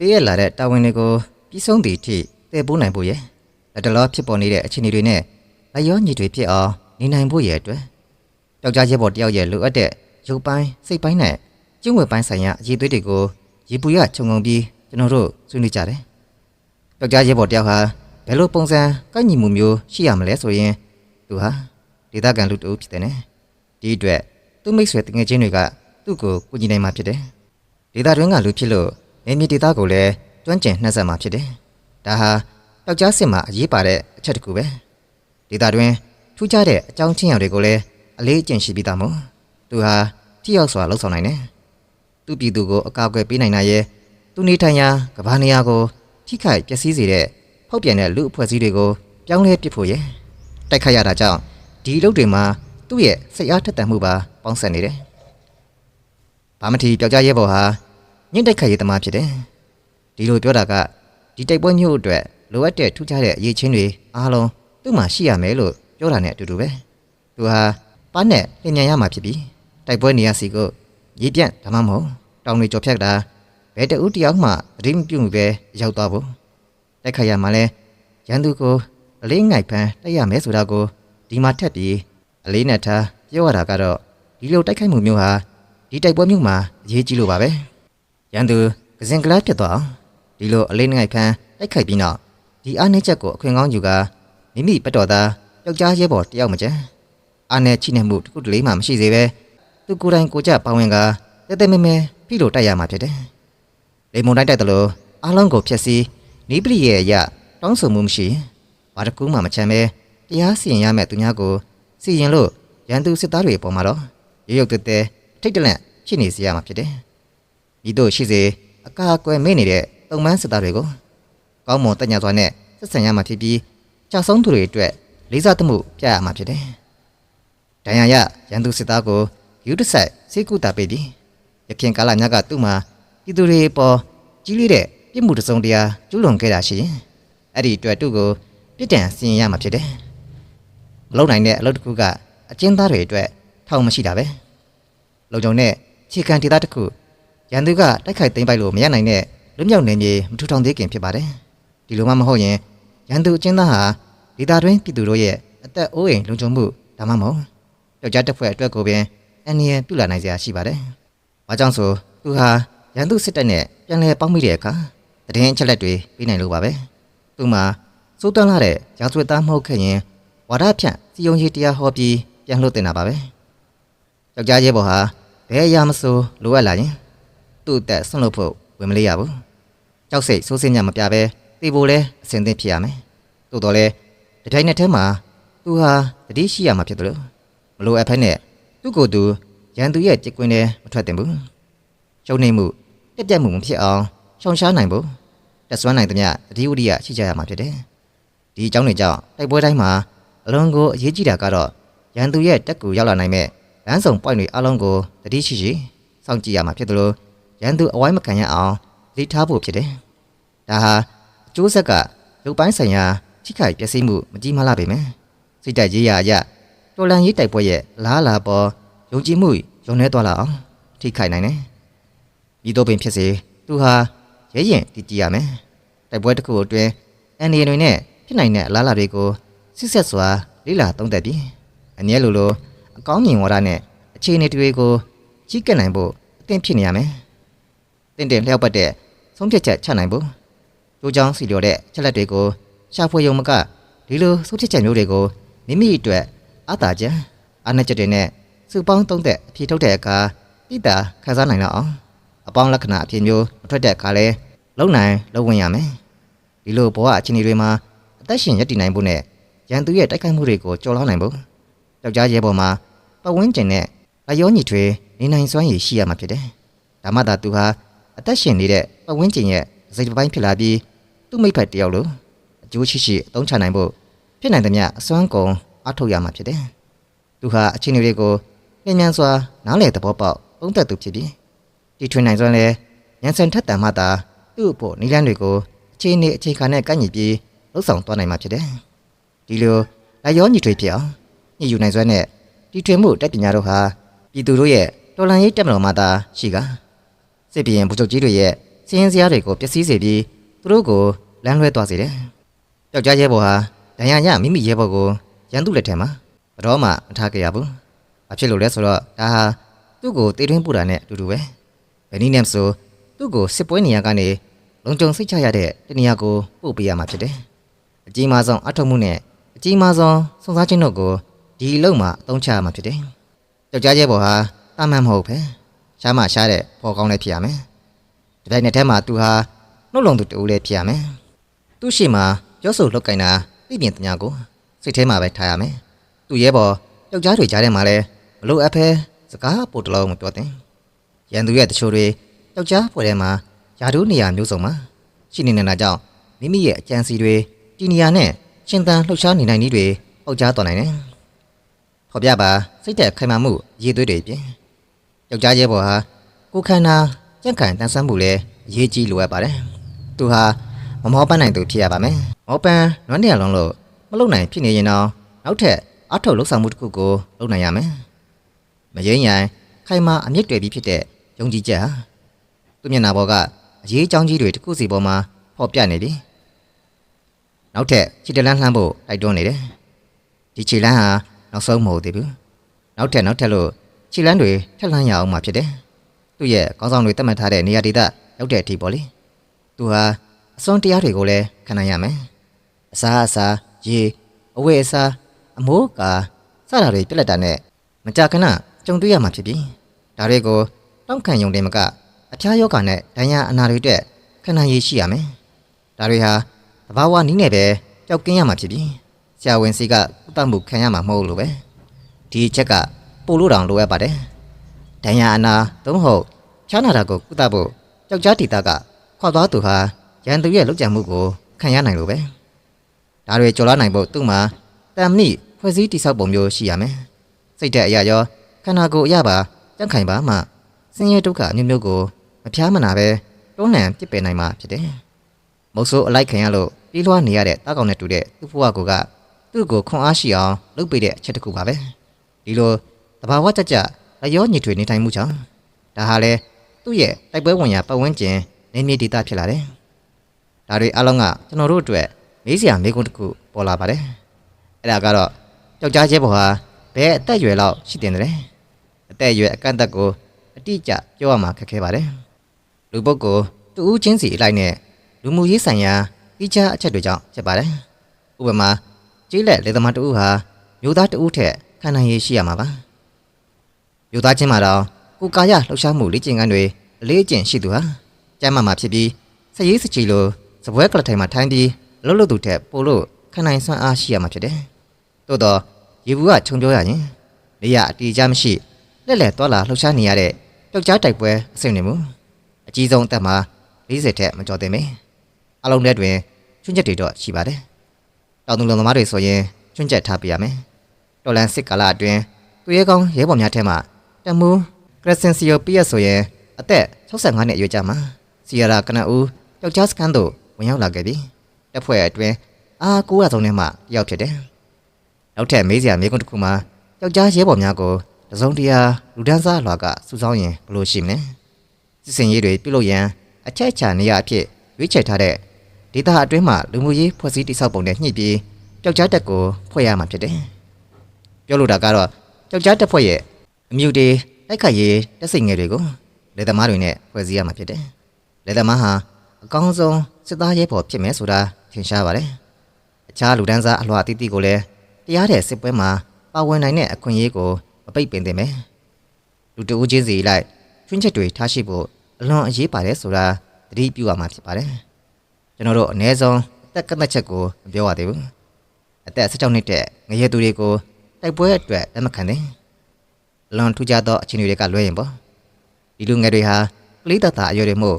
ပေးရလာတဲ့တာဝန်တွေကိုပြီးဆုံးသည့်အထိတည်ပိုးနိုင်ဖို့ရယ်လက်တလောဖြစ်ပေါ်နေတဲ့အခြေအနေတွေနဲ့လက်ရောညီတွေဖြစ်အောင်နေနိုင်ဖို့ရယ်အတွက်ယောက်ျားရဲဘော်တယောက်ရဲ့လိုအပ်တဲ့ရုပ်ပိုင်းစိတ်ပိုင်းနဲ့ကျင့်ဝတ်ပိုင်းဆိုင်ရာအရေးသွေးတွေကိုရေပူရခြုံငုံပြီးကျွန်တော်တို့ဆွေးနွေးကြတယ်ယောက်ျားရဲဘော်တယောက်ဟာဘယ်လိုပုံစံကိုက်ညီမှုမျိုးရှိရမလဲဆိုရင်သူဟာဒေသခံလူတအုပ်ဖြစ်တယ်နဲ့ဒီအတွက်သူ့မိတ်ဆွေတငယ်ချင်းတွေကသူ့ကိုကူညီနိုင်မှာဖြစ်တယ်ဒေတာတွင်းကလူဖြစ်လို့ နေမြေဒေတာကိုလည်းကျွမ်းကျင်နှက်ဆက်မှာဖြစ်တယ်။ဒါဟာယောက်ျားစစ်မှာအရေးပါတဲ့အချက်တစ်ခုပဲ။ဒေတာတွင်းထူးခြားတဲ့အကြောင်းချင်းရာတွေကိုလည်းအလေးအကျင့်ရှိပြီးသားမို့သူဟာထိရောက်စွာလှုပ်ဆောင်နိုင်တယ်။သူ့ပြည်သူကိုအကာအကွယ်ပေးနိုင်တာရဲ့သူနေထိုင်ရာကဘာနေရာကိုထိခိုက်ပျက်စီးစေတဲ့ဖောက်ပြန်တဲ့လူအဖွဲ့အစည်းတွေကိုပြောင်းလဲပစ်ဖို့ရဲ့တိုက်ခိုက်ရတာကြောင့်ဒီအလုပ်တွေမှာသူ့ရဲ့စိတ်အားထက်သန်မှုပါပေါင်းစပ်နေတယ်။ဘာမထီပျောက်ကြားရဲဘော်ဟာ ညှင့်တိုက်ခိုက်ရေးသမားဖြစ်တယ်။ဒီလိုပြောတာကဒီတိုက်ပွဲမျိုးအတွက်လိုအပ်တဲ့ထူးခြားတဲ့အရေးချင်းတွေအားလုံးသူ့မှာရှိရမယ်လို့ပြောတာနဲ့အတူတူပဲ။သူဟာပါနဲ့လင်မြန်ရမှာဖြစ်ပြီးတိုက်ပွဲနေရာစီကိုရေပြန့်ဒါမှမဟုတ်တောင်တွေကြော်ဖြတ်တာဘယ်တဦးတယောက်မှအရင်မပြုတ်မှုပဲရောက်သွားဖို့တိုက်ခိုက်ရမှာလဲရန်သူကိုအလေးငိုက်ဖမ်းတိုက်ရမယ်ဆိုတာကိုဒီမှာထက်ပြီးအလေးနဲ့ထားပြောရတာကတော့ဒီလိုတိုက်ခိုက်မှုမျိုးဟာဒီတိုက်ပွဲမျိုးမှာအရေးကြီးလို့ပါပဲ ရန်သူကစင်ကလပ်ဖြစ်သွားအောင်ဒီလိုအလေးငိုက်ဖမ်းတိုက်ခိုက်ပြီးနောက်ဒီအားနည်းချက်ကိုအခွင့်ကောင်းယူကမိမိပတ်တော်သားယောက်ျားရဲဘော်တယောက်မကျန်အားနည်းချိနေမှုတစ်ခုတလေမှမရှိစေပဲသူကိုယ်တိုင်ကိုကြပါဝင်ကတဲတဲမဲမဲဖိလို့တိုက်ရမှာဖြစ်တယ်လေမုန်တိုက်တိုက်တယ်လို့အားလုံးကိုဖျက်ဆီးနီးပရိရဲ့အရတောင်းဆိုမှုမရှိဘာတစ်ခုမှမချမ်းပဲတရားစီရင်ရမယ့်သူများကိုစီရင်လို့ရန်သူစစ်သားတွေအပေါ်မှာတော့ရုပ်ရုပ်တဲတဲထိတ်တလန့်ဖြစ်နေစေရမှာဖြစ်တယ်။ ဤတို့ရှိစေအကာအကွယ်မေ့နေတဲ့တုံမန်းစစ်သားတွေကိုကောင်းမွန်တညာစွာနဲ့ဆက်ဆံရမှာဖြစ်ပြီးကြာဆုံးသူတွေအတွက်လေးစားသမှုပြရမှာဖြစ်တယ်။ဒဏ်ရာရရန်သူစစ်သားကိုယူတဆိုင်စေကုတာပေးပြီးရခင်ကာလညကသူ့မှာပြည်သူတွေပေါ်ကြီးလေးတဲ့ပြစ်မှုတစ်စုံတရာကျူးလွန်ခဲ့တာရှိရင်အဲ့ဒီအတွက်သူ့ကိုပြစ်ဒဏ်စီရင်ရမှာဖြစ်တယ်။မလုံနိုင်တဲ့အလုပ်တစ်ခုကအကျဉ်းသားတွေအတွက်ထောင်မရှိတာပဲ။လုံခြုံတဲ့ခြေခံဒေသတစ်ခု ရန်သူကတိုက်ခိုက်သိမ်းပိုက်လို့မရနိုင်တဲ့လွတ်မြောက်နေမြေမထူထောင်သေးခင်ဖြစ်ပါတယ်ဒီလိုမှမဟုတ်ရင်ရန်သူအကျဉ်းသားဟာဒေသတွင်းပြည်သူတို့ရဲ့အသက်အိုးအိမ်လုံခြုံမှုဒါမှမဟုတ်ယောက်ျားတစ်ဖွဲ့အတွက်ကိုပင်အန္တရာယ်ပြုလာနိုင်စရာရှိပါတယ်ဘာကြောင့်ဆိုသူဟာရန်သူစစ်တပ်နဲ့ပြန်လည်ပေါင်းမိတဲ့အခါတည်င်းအချက်လက်တွေပေးနိုင်လို့ပါပဲသူမှာစိုးသွမ်းလာတဲ့ရာဇဝတ်သားမဟုတ်ခဲ့ရင်ဝါဒဖြန့်စီယုံကြီးတရားဟောပြီးပြန်လှုပ်တင်တာပါပဲယောက်ျားရဲဘော်ဟာဘယ်အရာမဆိုလိုအပ်လာရင် သူ့အသက်ဆွန့်လွတ်ဖို့ဝင်မလေးရဘူး။ကြောက်စိတ်စိုးစင်းညမပြပဲတေဖို့လဲအစင်သင့်ဖြစ်ရမယ်။သို့တော်လဲတစ်ထိုင်နဲ့ထဲမှာသူဟာတတိရှိရမှာဖြစ်တယ်လို့မလိုအပ်ဖက်နဲ့သူ့ကိုယ်သူရန်သူရဲ့ကြက်ကွင်းထဲမထွက်တင်ဘူး။ရှုံနေမှုတက်ပြတ်မှုမဖြစ်အောင်ရှောင်ရှားနိုင်ဖို့တက်စွမ်းနိုင်သမျှတတိဝိရိယရှိကြရမှာဖြစ်တယ်။ဒီအကြောင်းတွေကြောင့်တိုက်ပွဲတိုင်းမှာအလွန်ကိုအရေးကြီးတာကတော့ရန်သူရဲ့တက်ကူရောက်လာနိုင်မဲ့လမ်းဆောင်ပွိုင်တွေအလုံးကိုတတိရှိရှိစောင့်ကြည့်ရမှာဖြစ်တယ်လို့ ရန်သူအဝိုင်းမခံရအောင်လိထားဖို့ဖြစ်တယ်။ဒါဟာအကျိုးဆက်ကရုပ်ပိုင်းဆိုင်ရာထိခိုက်ပျက်စီးမှုမကြီးမားလာပေမယ့်စိတ်တိုက်ရေးရအရတော်လန်ရေးတိုက်ပွဲရဲ့အလားအလာပေါ်ယုံကြည်မှုယုံနေသွားလာအောင်ထိခိုက်နိုင်တယ်။ဤသို့ပင်ဖြစ်စေသူဟာရဲရင်တည်ကြည်ရမယ်။တိုက်ပွဲတစ်ခုအတွင်းအန်ဒီတွေနဲ့ဖြစ်နိုင်တဲ့အလားအလာတွေကိုစစ်ဆက်စွာလေ့လာသုံးသပ်ပြီးအနည်းလိုလိုအကောင်းမြင်ဝါဒနဲ့အခြေအနေတွေကိုကြီးကပ်နိုင်ဖို့အသင့်ဖြစ်နေရမယ်။ တင့်တယ်လျှောက်ပတ်တဲ့ဆုံးဖြတ်ချက်ချနိုင်ဖို့ကြိုးချောင်းစီလျော်တဲ့ချက်လက်တွေကိုရှာဖွေရုံမကဒီလိုဆုံးဖြတ်ချက်မျိုးတွေကိုမိမိအတွက်အသာချက်အနက်ချက်တွေနဲ့စုပေါင်းသုံးသက်အဖြေထုတ်တဲ့အခါတိတာခန်းစားနိုင်တော့အောင်အပေါင်းလက္ခဏာအဖြစ်မျိုးမထွက်တဲ့အခါလဲလုံနိုင်လုံဝင်ရမယ်။ဒီလိုဘဝအခြေအနေတွေမှာအသက်ရှင်ရပ်တည်နိုင်ဖို့နဲ့ရန်သူရဲ့တိုက်ခိုက်မှုတွေကိုကျော်လွှားနိုင်ဖို့ယောက်ျားရဲပေါ်မှာပတ်ဝန်းကျင်နဲ့အယောညီထွေနေနိုင်စွမ်းရည်ရှိရမှာဖြစ်တယ်။ဒါမှသာသူဟာ အသက်ရှင်နေတဲ့ပတ်ဝန်းကျင်ရဲ့စိတ်တစ်ပိုင်းဖြစ်လာပြီးသူ့မိဖက်တယောက်လိုအကျိုးရှိရှိအသုံးချနိုင်ဖို့ဖြစ်နိုင်သမျှအစွမ်းကုန်အထောက်ရမှာဖြစ်တယ်။သူဟာအချင်းတွေကိုလျင်မြန်စွာနားလည်သဘောပေါက်သုံးသက်သူဖြစ်ပြီးတီထွင်နိုင်စွမ်းလဲညံစန်ထက်တန်မှသာသူ့အဖို့နိလန်းတွေကိုအခြေအနေအခြေခံနဲ့ကန့်ညီပြီးလှုပ်ဆောင်သွားနိုင်မှာဖြစ်တယ်။ဒီလိုလာရောညီထွေဖြစ်အောင်ညှိယူနိုင်စွမ်းနဲ့တီထွင်မှုတက်ပညာတို့ဟာပြည်သူတို့ရဲ့တော်လှန်ရေးတက်မတော်မှသာရှိက စစ်ဘီရင်ဗိုလ်ချုပ်ကြီးတွေရဲ့စစည်ရင်စရာတွေကိုပျက်စီးစေပြီးသူတို့ကိုလမ်းလွဲသွားစေတယ်။ယောက်ျားရဲဘော်ဟာဒဏ်ရာရမိမိရဲဘော်ကိုရန်သူလက်ထဲမှာဘတော်မှမထားကြရဘူး။ဘာဖြစ်လို့လဲဆိုတော့ဒါဟာသူ့ကိုတေးတွင်းပူတာနဲ့အတူတူပဲ။ဘယ်နည်းနဲ့မဆိုသူ့ကိုစစ်ပွဲနေရာကနေလုံခြုံစိတ်ချရတဲ့တနေရာကိုပို့ပေးရမှာဖြစ်တယ်။အကြီးမားဆုံးအထောက်မှုနဲ့အကြီးမားဆုံးစုံစမ်းခြင်းတို့ကိုဒီအလုံးမှာအသုံးချရမှာဖြစ်တယ်။ယောက်ျားရဲဘော်ဟာတာမန်မဟုတ်ပဲ။ ရှားမှရှားတဲ့ပေါ်ကောင်းလည်းဖြစ်ရမယ်။ဒီတိုင်းနဲ့ထဲမှာသူဟာနှုတ်လုံသူတူလည်းဖြစ်ရမယ်။သူ့ရှိမှာပြောဆိုလောက်ကင်တာသိပြင်တညာကိုစိတ်ထဲမှာပဲထားရမယ်။သူ့ရဲဘော်ယောက်ျားတွေကြားထဲမှာလည်းမလို့အဖဲစကားပို့တလုံးမပြောသင့်။ရန်သူရဲ့တချို့တွေယောက်ျားဖွဲ့ထဲမှာယာဒူးနေရာမျိုးစုံမှာရှိနေနေတာကြောင့်မိမိရဲ့အကြံစီတွေတီနီယာနဲ့ရှင်သန်လှုပ်ရှားနေနိုင်နည်းတွေပေါက်ကြားတော်နိုင်တယ်။ဖော်ပြပါစိတ်သက်ခိုင်မာမှုရည်သွေးတွေပြင် ယောက်ျားရဲဘော်ဟာကိုယ်ခန္ဓာကြန့်ခိုင်တန်းဆန်းမှုလည်းအရေးကြီးလိုအပ်ပါတယ်။သူဟာမမောပန်းနိုင်သူဖြစ်ရပါမယ်။မောပန်းနွမ်းနေရလုံးလို့မလုံနိုင်ဖြစ်နေရင်တော့နောက်ထပ်အထောက်လှုပ်ဆောင်မှုတစ်ခုကိုလုပ်နိုင်ရမယ်။မရင်းရင်ခိုင်မာအမြင့်တွေပြီးဖြစ်တဲ့ယုံကြည်ချက်ဟာသူ့မျက်နှာပေါ်ကအရေးအကြောင်းကြီးတွေတစ်ခုစီပေါ်မှာဖော်ပြနေပြီ။နောက်ထပ်ခြေတလန်းလှမ်းဖို့တိုက်တွန်းနေတယ်။ဒီခြေလန်းဟာနောက်ဆုံးမဟုတ်သေးဘူး။နောက်ထပ်နောက်ထပ်လို့ ခြေလန်းတွေထက်လှမ်းရအောင်မှဖြစ်တယ်။သူ့ရဲ့ခေါင်းဆောင်တွေတတ်မှတ်ထားတဲ့နေရာဒေသရောက်တဲ့အထိပေါ့လေ။သူဟာအစွမ်းတရားတွေကိုလည်းခံနိုင်ရမယ်။အစာအစာရေအဝတ်အစားအမိုးကာစတာတွေပြက်လက်တာနဲ့မကြာခဏကြုံတွေ့ရမှာဖြစ်ပြီးဒါတွေကိုတောင့်ခံယုံတယ်မကအဖျားယောဂါနဲ့ဒဏ်ရာအနာတွေအတွက်ခံနိုင်ရည်ရှိရမယ်။ဒါတွေဟာသဘာဝနည်းနဲ့ပဲပျောက်ကင်းရမှာဖြစ်ပြီးဆရာဝန်စီကကုသမှုခံရမှာမဟုတ်လို့ပဲဒီအချက်က ပို့လို့တောင်လိုအပ်ပါတယ်။ဒဏ်ရာအနာသို့မဟုတ်ချားနာတာကိုကုသဖို့ကြောက်ကြားတီတာကခွာသွားသူဟာရန်သူရဲ့လုပ်ကြံမှုကိုခံရနိုင်လို့ပဲ။ဒါတွေကြော်လာနိုင်ဖို့သူ့မှာတမ်မိဖွဲ့စည်းတိဆောက်ပုံမျိုးရှိရမယ်။စိတ်ဓာတ်အရာရောခန္ဓာကိုယ်အရာပါကြန့်ခိုင်ပါမှဆင်းရဲဒုက္ခအမျိုးမျိုးကိုမဖျားမနာပဲတွန်းလှန်ပစ်ပယ်နိုင်မှာဖြစ်တယ်။မုတ်ဆိုးအလိုက်ခံရလို့ပြေးလွှားနေရတဲ့တားကောင်နဲ့တူတဲ့သူ့ဘဝကိုကသူ့ကိုခွန်အားရှိအောင်လုပ်ပေးတဲ့အချက်တစ်ခုပါပဲ။ဒီလို တဘာဝကြကြလျောညစ်ထွေနေထိုင်မှုကြောင့်ဒါဟာလေသူ့ရဲ့တိုက်ပွဲဝင်ရာပတ်ဝန်းကျင်နေမြေဒေသဖြစ်လာတယ်။ဒါတွေအလုံးကကျွန်တော်တို့အတွက်မေးစရာမေးခွန်းတစ်ခုပေါ်လာပါတယ်။အဲ့ဒါကတော့ကြောက်ကြားကျဲဘော်ဟာဘယ်အသက်အရွယ်လောက်ရှိတင်တယ်လဲ။အသက်အရွယ်အကန့်အသတ်ကိုအတိအကျပြောရမှာခက်ခဲပါတယ်။လူပုဂ္ဂိုလ်တူဦးချင်းစီအလိုက်နဲ့လူမှုရေးဆိုင်ရာဤခြားအချက်တွေကြောင့်ဖြစ်ပါတယ်။ဥပမာကျေးလက်လေသမားတူဦးဟာမျိုးသားတူဦးထက်ခံနိုင်ရည်ရှိရမှာပါ။ မျိုးသားချင်းမှာတော့ကိုယ်ကာယလှုပ်ရှားမှုလေ့ကျင့်ခန်းတွေအလေးအကျင့်ရှိသူဟာကျမ်းမာမှာဖြစ်ပြီးစရေးစချီလိုစပွဲကလထိုင်မှာထိုင်ပြီးအလုပ်လုပ်သူထက်ပိုလို့ခံနိုင်စွမ်းအားရှိရမှာဖြစ်တယ်။သို့တော့ရေဘူးကခြုံပြောရရင်နေရအတီးကြမရှိလက်လက်သွားလာလှုပ်ရှားနေရတဲ့ပျောက်ကြားတိုက်ပွဲအဆင့်နေမှုအကြီးဆုံးအသက်မှာ40ထက်မကျော်သင့်ပဲအလုံးထဲတွင်ချွန်းချက်တွေတော့ရှိပါတယ်တောင်သူလုံသမားတွေဆိုရင်ချွန်းချက်ထားပြရမယ်တော်လန်စစ်ကာလအတွင်းသူရဲကောင်းရဲဘော်များထဲမှာ တမူကရစင်စီယိုပီယက်ဆိုရင်အသက်65နှစ်အရွယ်ကြမှာစီယရာကနဦးပျောက်ကြားစခန်းသို့ဝင်ရောက်လာခဲ့ပြီးတပ်ဖွဲ့အတွင်းအား900ဆုံးထဲမှတယောက်ဖြစ်တယ်နောက်ထပ်မေးစရာမေးခွန်းတစ်ခုမှာပျောက်ကြားရဲဘော်များကိုတစုံတရာလူဒန်းစားလွာကစူဆောင်းရင်ဘယ်လိုရှိမလဲစစ်စင်ရေးတွေပြုလုပ်ရန်အချက်အချာနေရာအဖြစ်ရွေးချယ်ထားတဲ့ဒေတာအတွင်းမှာလူမှုရေးဖွဲ့စည်းတိစောက်ပုံနဲ့ညှိပြီးပျောက်ကြားတက်ကိုဖွဲ့ရမှာဖြစ်တယ်ပြောလိုတာကတော့ပျောက်ကြားတက်ဖွဲ့ရဲ့ အမြူတွေတိုက်ခိုက်ရေးတက်စိတ်ငယ်တွေကိုလက်သမားတွေနဲ့ဖွဲ့စည်းရမှာဖြစ်တယ်လက်သမားဟာအကောင်းဆုံးစစ်သားရဲဘော်ဖြစ်မယ်ဆိုတာထင်ရှားပါတယ်အခြားလူဒန်းစားအလွှာအသီးသီးကိုလည်းတရားတဲ့စစ်ပွဲမှာပါဝင်နိုင်တဲ့အခွင့်အရေးကိုမပိတ်ပင်သင့်ပဲလူတဦးချင်းစီလိုက်ချွင်းချက်တွေထားရှိဖို့အလွန်အရေးပါတယ်ဆိုတာသတိပြုရမှာဖြစ်ပါတယ်ကျွန်တော်တို့အ ਨੇ ဆုံးအသက်ကန့်သက်ချက်ကိုမပြောရသေးဘူးအသက်16နှစ်တဲ့ငရဲသူတွေကိုတိုက်ပွဲအတွက်လက်မခံသင့်အ လွန်ထူးခြားသောအခြေအနေတွေကလွဲရင်ပေါ့ဒီလူငယ်တွေဟာကလေးတတအရွယ်တွေမို့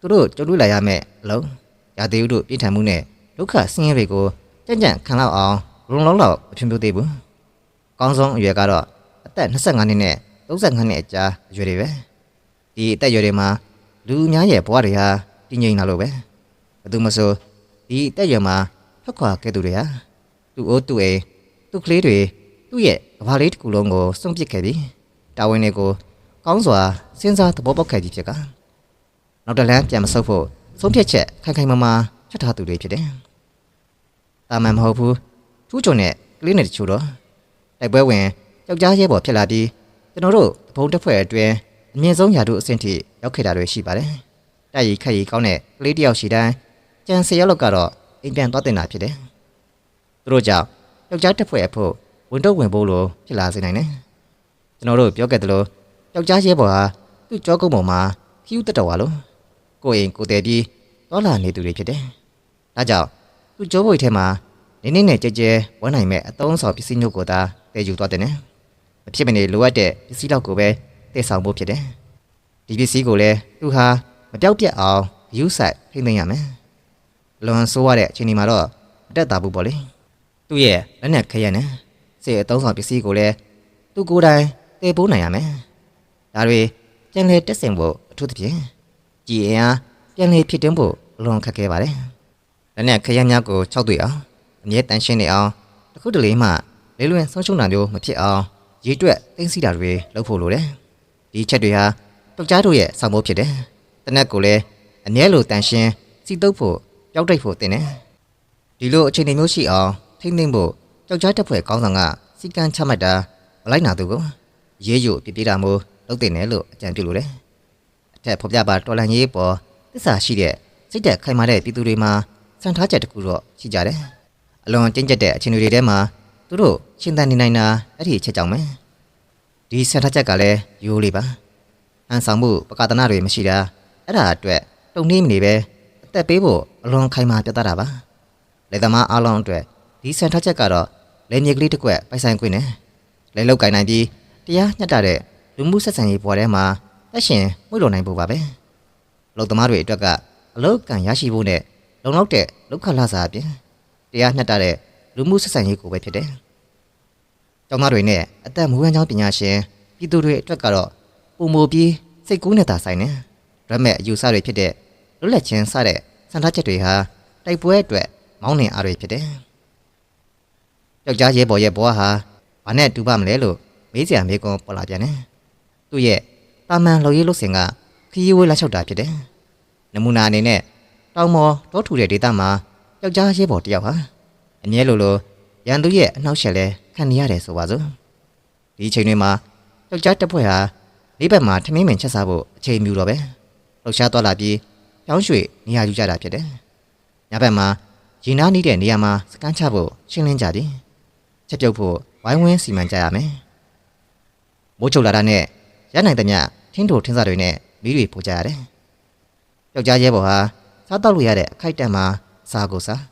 သူတို့ကြုံတွေ့လာရမယ့်အလုံးရာသီဥတုပြင်းထန်မှုနဲ့ဒုက္ခဆင်းရဲတွေကိုကြံ့ကြံ့ခံလောက်အောင်လုံလောက်လောက်အဖြစ်မျိုးသေးဘူး။ကောင်းဆုံးအရွယ်ကတော့အသက်25နှစ်နဲ့35နှစ်အကြားအရွယ်တွေပဲ။ဒီအသက်အရွယ်တွေမှာလူအများရဲ့ဘဝတွေဟာတည်ငြိမ်လာလို့ပဲ။ဘယ်သူမဆိုဒီအသက်အရွယ်မှာထွက်ခွာခဲ့သူတွေဟာသူ့အိုးသူ့အိမ်သူ့ကလေးတွေသူ့ရဲ့ ကဘာလေးတစ်ခုလုံးကိုစွန့်ပစ်ခဲ့ပြီးတာဝန်တွေကိုကောင်းစွာစဉ်းစားသဘောပေါက်ခဲ့ပြီးဖြစ်ကနောက်တစ်လမ်းပြန်မဆုပ်ဖို့ဆုံးဖြတ်ချက်ခိုင်ခိုင်မာမာချထားသူတွေဖြစ်တယ်။တာမန်မဟုတ်ဘူးထူးချွန်တဲ့ကလေးနဲ့တချို့တော့တိုက်ပွဲဝင်ယောက်ျားရဲဘော်ဖြစ်လာပြီးကျွန်တော်တို့ဘုံတစ်ဖွဲ့အတွင်းအမြင့်ဆုံးယာတို့အဆင့်ထိရောက်ခဲ့တာတွေရှိပါတယ်။တိုက်ရီခက်ရီကောင်းတဲ့ကလေးတစ်ယောက်ရှိတိုင်းကျန်ဆယ်ယောက်လောက်ကတော့အိမ်ပြန်သွားတင်တာဖြစ်တယ်။သူတို့ကြောင့်ယောက်ျားတစ်ဖွဲ့အဖို့ ဝင်တော့ဝင်ဖို့လိုဖြစ်လာစေနိုင်တယ်။ကျွန်တော်တို့ပြောခဲ့သလိုယောက်ျားရဲဘော်ဟာသူ့ကြောကုန်းပေါ်မှာခီးဥတက်တော်ပါလို့ကိုယ်အိမ်ကိုယ်တည်ပြီးတော်လာနေသူတွေဖြစ်တယ်။ဒါကြောင့်သူ့ကြောဘွေထဲမှာနေနေနဲ့ကြဲကြဲဝမ်းနိုင်မဲ့အသုံးဆောင်ပစ္စည်းမျိုးကိုသာတည်ယူသွားတယ်နော်။မဖြစ်မနေလိုအပ်တဲ့ပစ္စည်းတော့ကိုပဲတည်ဆောင်ဖို့ဖြစ်တယ်။ဒီပစ္စည်းကိုလည်းသူဟာမပြောက်ပြက်အောင်ယူဆိုင်ထိမ့်သိမ်းရမယ်။လွန်ဆိုးရတဲ့အချိန်ဒီမှာတော့အတက်တာဘူးပေါ့လေ။သူ့ရဲ့လက်နဲ့ခရက်နဲ့ စေအသုံးဆောင်ပစ္စည်းကိုလည်းသူကိုယ်တိုင်တည်ပိုးနိုင်ရမယ်။ဒါတွေကျန်လေတက်ဆင်ဖို့အထူးသဖြင့်ကြည်အင်အားပြန်လေဖြစ်တင်ဖို့အလွန်ခက်ခဲပါတယ်။လက်နဲ့ခရက်များကို၆တွေ့အောင်အမြဲတမ်းရှင်းနေအောင်တစ်ခုတလေမှလေးလွင်ဆုံးရှုံးတာမျိုးမဖြစ်အောင်ရေတွက်သိမ့်စီတာတွေလုပ်ဖို့လိုတယ်။ဒီချက်တွေဟာတောက်ကြားတို့ရဲ့ဆောင်ဖို့ဖြစ်တယ်။တနက်ကိုလည်းအမြဲလိုတန်ရှင်းစီတုပ်ဖို့ပျောက်တိတ်ဖို့တင်တယ်။ဒီလိုအခြေအနေမျိုးရှိအောင်ထိမ့်သိမ့်ဖို့ ကြောက်ကြားတက်ဖွဲ့ကောင်းဆောင်ကစီကံချမှတ်တာမလိုက်နာသူကိုရေးယူပြပြတာမျိုးလုပ်တင်တယ်လို့အကြံပြုလိုတယ်။အထက်ဖော်ပြပါတော်လန်ရေးပေါ်သစ္စာရှိတဲ့စိတ်သက်ခိုင်မာတဲ့ပြည်သူတွေမှာစံထားချက်တစ်ခုတော့ရှိကြတယ်။အလွန်တင်းကျပ်တဲ့အခြေအနေတွေထဲမှာသူတို့ရှင်းတန်နေနိုင်တာအဲ့ဒီအချက်ကြောင့်ပဲ။ဒီစံထားချက်ကလည်းရိုးလေးပါ။အန်ဆောင်မှုပကဒနာတွေမရှိတာအဲ့ဒါအတွက်တုံနှင်းမနေပဲအသက်ပေးဖို့အလွန်ခိုင်မာပြတ်သားတာပါ။လေသမားအားလုံးအတွက် ဒီစံထားချက်ကတော့လေမြေကလေးတစ်ကွက်ပိုက်ဆိုင်ခွင့်နဲ့လေလောက်ကင်နိုင်ပြီးတရားညှက်တာတဲ့လူမှုဆက်ဆံရေးဘဝထဲမှာတက်ရှင်မွေ့လို့နိုင်ဖို့ပါပဲ။လုံသမားတွေအတွက်ကအလုတ်ကံရရှိဖို့နဲ့လုံလောက်တဲ့လောက်ခလာစာအပြင်တရားညှက်တာတဲ့လူမှုဆက်ဆံရေးကိုပဲဖြစ်တယ်။ကျောင်းသားတွေနဲ့အသက်မူရန်ကျောင်းပညာရှင်ပြည်သူတွေအတွက်ကတော့ပုံမူပြီးစိတ်ကူးနဲ့သာဆိုင်နေရမဲ့အယူဆတွေဖြစ်တဲ့လွတ်လပ်ခြင်းစတဲ့စံထားချက်တွေဟာတိုက်ပွဲအတွက်မောင်းနှင်အားတွေဖြစ်တယ်။ ယောက်ျားရဲဘော်ရဲ့ဘဝဟာဘာနဲ့တူပါမလဲလို့မေးစရာမေးခွန်းပေါ်လာပြန်တယ်။သူ့ရဲ့တာမန်လုံရေးလို့စင်ကခရီးဝေးလာလျှောက်တာဖြစ်တယ်။နမူနာအနေနဲ့တောင်မော်တောထူတဲ့ဒေသမှာယောက်ျားရဲဘော်တစ်ယောက်ဟာအမြဲလိုလိုရန်သူရဲ့အနှောက်အယှက်လဲခံနေရတယ်ဆိုပါစို့။ဒီအချိန်တွေမှာယောက်ျားတစ်ဖွဲ့ဟာလေးဘက်မှာထမင်းမင်ချက်စားဖို့အချိန်မြူတော့ပဲလှုပ်ရှားသွားလာပြီးကျောင်းရွှေနေရာယူကြတာဖြစ်တယ်။ညဘက်မှာရင်နားနေတဲ့နေရာမှာစကန်ချဖို့ရှင်းလင်းကြသည်။ ချက်ပြုတ်ဖို့ဝိုင်းဝန်းစီမံကြရမယ်။မိုးချုပ်လာတာနဲ့ရနိုင်တဲ့မြထင်းထိုထင်းစားတွေနဲ့မီးတွေပို့ကြရတယ်။ယောက်ျားရဲဘော်ဟာစားတော့လို့ရတဲ့အခိုက်အတန့်မှာစားကိုစား